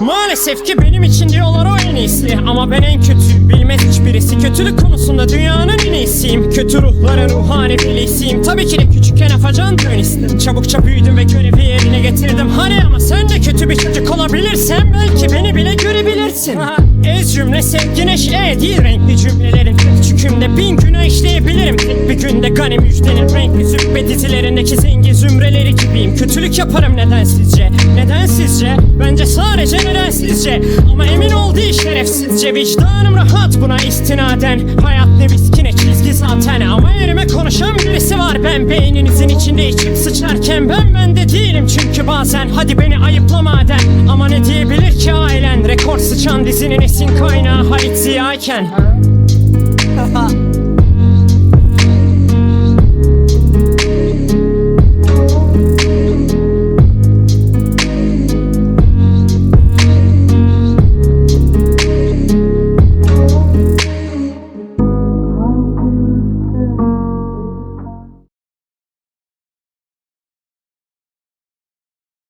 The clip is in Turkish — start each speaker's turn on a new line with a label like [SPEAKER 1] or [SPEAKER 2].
[SPEAKER 1] Maalesef ki benim için diyorlar o en iyisi. Ama ben en kötü bilmez hiçbirisi. Kötülük konusunda dünyanın en iyisiyim. Kötü ruhlara ruhani bilisiyim Tabii ki de küçükken afacan dönüştüm Çabukça büyüdüm ve görevi yerine getirdim. Hani ama sen de kötü bir çocuk olabilirsen Belki beni bile görebilirsin. Ez cümle sevgineş e değil. Renkli cümlelerin Çünkü bin günah işleyebilirim bir günde gani müjdenin renkli züppe dizilerindeki zengin zümreleri gibiyim. Kötülük yaparım neden sizce? Neden sizce? Bence sadece neden sizce? Ama emin ol değil şerefsizce Vicdanım rahat buna istinaden. Hayat ne viski ne çizgi zaten. Ama yerime konuşan birisi var. Ben beyninizin içinde içip sıçarken Ben bende değilim. Çünkü bazen Hadi beni ayıpla madem. Ama ne diyebilir ki ailen? Rekor sıçan dizinin esin kaynağı Halit Ziya'yken